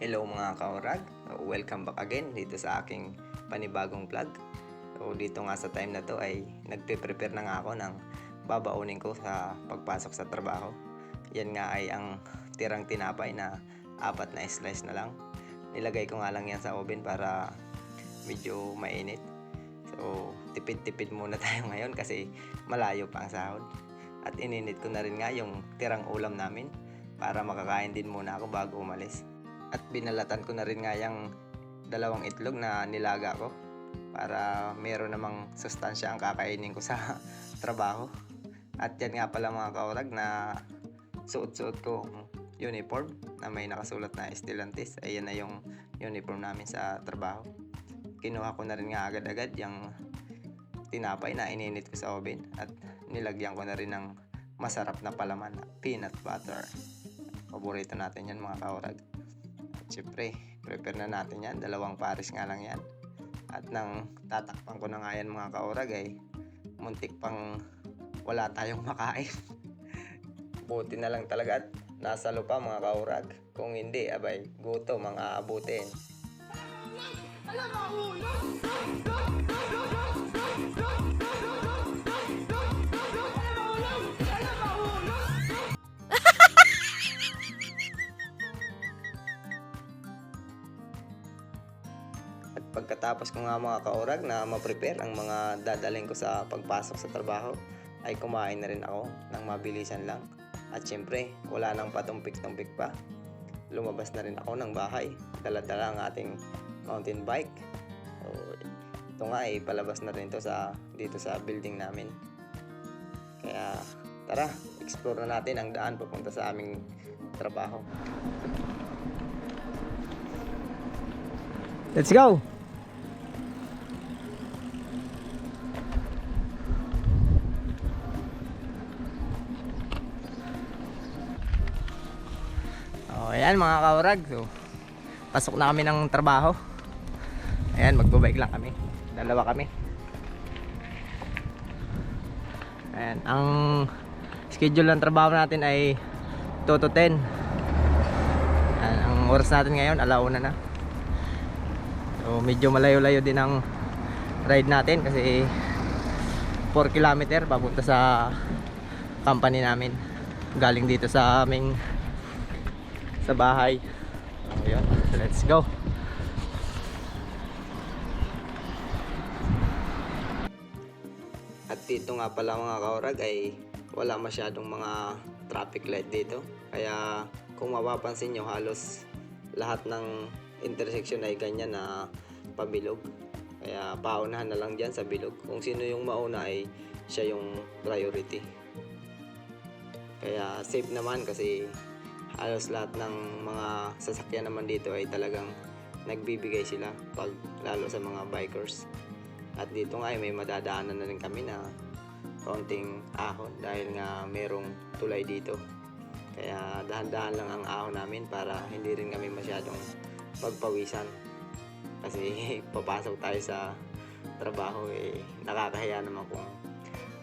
Hello mga kaurag, welcome back again dito sa aking panibagong vlog. So dito nga sa time na to ay nagpe-prepare na nga ako ng babaunin ko sa pagpasok sa trabaho. Yan nga ay ang tirang tinapay na apat na slice na lang. Nilagay ko nga lang yan sa oven para medyo mainit. So tipid-tipid muna tayo ngayon kasi malayo pa ang sahod. At ininit ko na rin nga yung tirang ulam namin para makakain din muna ako bago umalis. At binalatan ko na rin nga yung dalawang itlog na nilaga ko para meron namang sustansya ang kakainin ko sa trabaho. At yan nga pala mga kaurag na suot-suot ko uniform na may nakasulat na Stellantis. Ayan na yung uniform namin sa trabaho. Kinuha ko na rin nga agad-agad yung tinapay na ininit ko sa oven at nilagyan ko na rin ng masarap na palaman na peanut butter. Paborito natin yan mga kaurag. At syempre, prepare na natin yan. Dalawang pares nga lang yan. At nang tatakpan ko na nga yan mga kaurag ay muntik pang wala tayong makain. Buti na lang talaga at nasa lupa mga kaurag. Kung hindi, abay, guto mga abutin. At pagkatapos ko nga mga kaurag na ma-prepare ang mga dadaling ko sa pagpasok sa trabaho, ay kumain na rin ako ng mabilisan lang. At syempre, wala nang patumpik-tumpik pa. Lumabas na rin ako ng bahay. Dala-dala ang ating mountain bike. So, ito nga ay palabas na rin to sa, dito sa building namin. Kaya tara, explore na natin ang daan papunta sa aming trabaho. Let's go! Oh, ayan mga kaurag. So, pasok na kami ng trabaho. Ayan, magbabike lang kami. Dalawa kami. Ayan, ang schedule ng trabaho natin ay 2 to 10. Ayan, ang oras natin ngayon, alauna na. So, medyo malayo-layo din ang ride natin kasi 4 kilometer papunta sa company namin. Galing dito sa aming sa bahay. Ayun, let's go. At dito nga pala mga kaurag ay wala masyadong mga traffic light dito. Kaya kung mapapansin nyo halos lahat ng intersection ay ganyan na pabilog. Kaya paunahan na lang dyan sa bilog. Kung sino yung mauna ay siya yung priority. Kaya safe naman kasi halos lahat ng mga sasakyan naman dito ay talagang nagbibigay sila pag lalo sa mga bikers. At dito nga ay may madadaanan na rin kami na konting ahon dahil nga merong tulay dito. Kaya dahan-dahan lang ang ahon namin para hindi rin kami masyadong pagpawisan. Kasi papasok tayo sa trabaho eh nakakahiya naman kung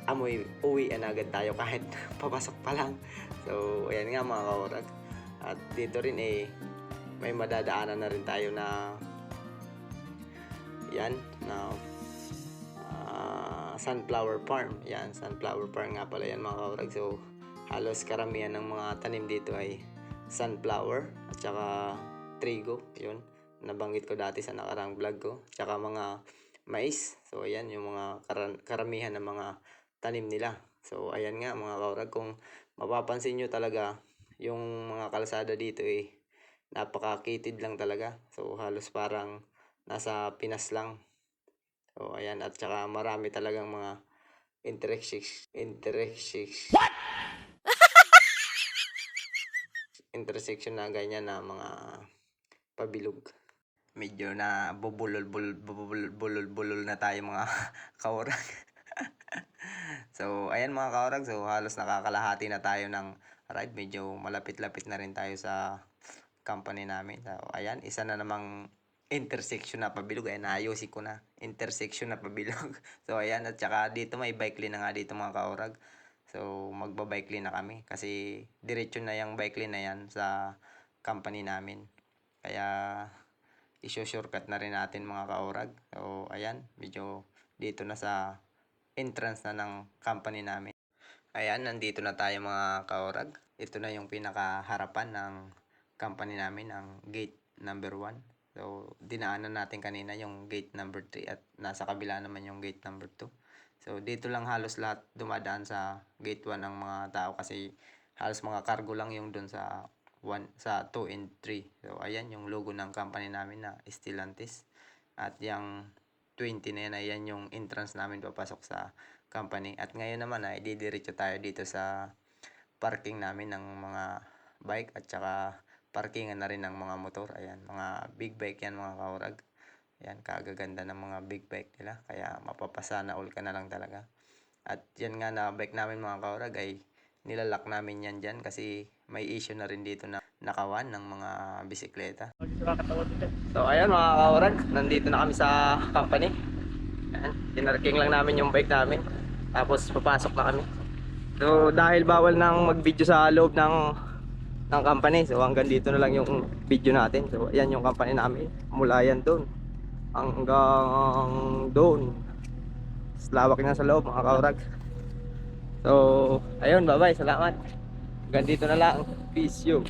amoy uwi na agad tayo kahit papasok pa lang. So ayan nga mga kaurag. At dito rin eh may madadaanan na rin tayo na yan na ah, sunflower farm. Yan, sunflower farm nga pala yan mga kaurag. So halos karamihan ng mga tanim dito ay sunflower at saka trigo. Yun, nabanggit ko dati sa nakarang vlog ko. Tsaka mga mais. So ayan yung mga karan- karamihan ng mga tanim nila. So ayan nga mga kaurag kung mapapansin nyo talaga yung mga kalsada dito eh napakakitid lang talaga. So halos parang nasa Pinas lang. So ayan at saka marami talagang mga intersection intersection intersection na ganyan na mga pabilog. Medyo na bubulol bulol bulol bulol na tayo mga kaurag. So ayan mga kaurag, so halos nakakalahati na tayo ng ride. Medyo malapit-lapit na rin tayo sa company namin. So, ayan, isa na namang intersection na pabilog. Ayan, ayusin ko na. Intersection na pabilog. so, ayan, at saka dito may bike lane na nga dito mga kaurag. So, magba-bike lane na kami. Kasi, diretso na yung bike lane na yan sa company namin. Kaya iso-shortcut na rin natin mga kaurag. So ayan, medyo dito na sa entrance na ng company namin. Ayan, nandito na tayo mga kaurag. Ito na yung pinakaharapan ng company namin, ang gate number 1. So, dinaanan natin kanina yung gate number 3 at nasa kabila naman yung gate number 2. So, dito lang halos lahat dumadaan sa gate 1 ang mga tao kasi halos mga cargo lang yung dun sa 1 sa 2 and 3. So, ayan yung logo ng company namin na Stellantis. At yung 20 na yan, ayan yung entrance namin papasok sa company. At ngayon naman ay didiretso tayo dito sa parking namin ng mga bike at saka parkingan na rin ng mga motor. Ayan, mga big bike yan mga kaurag. Ayan, kagaganda ng mga big bike nila. Kaya mapapasana all ka na lang talaga. At yan nga na bike namin mga kaurag ay nilalak namin yan dyan kasi may issue na rin dito na nakawan ng mga bisikleta. So ayan mga kaurag, nandito na kami sa company. Ayan, tinarking lang namin yung bike namin. Tapos papasok na kami. So dahil bawal nang mag-video sa loob ng ng company. So hanggang dito na lang yung video natin. So ayan yung company namin. Mula yan doon hanggang doon. Lawak na sa loob mga kaurag. So ayun, bye-bye. Salamat. Hanggang dito na lang. Peace you.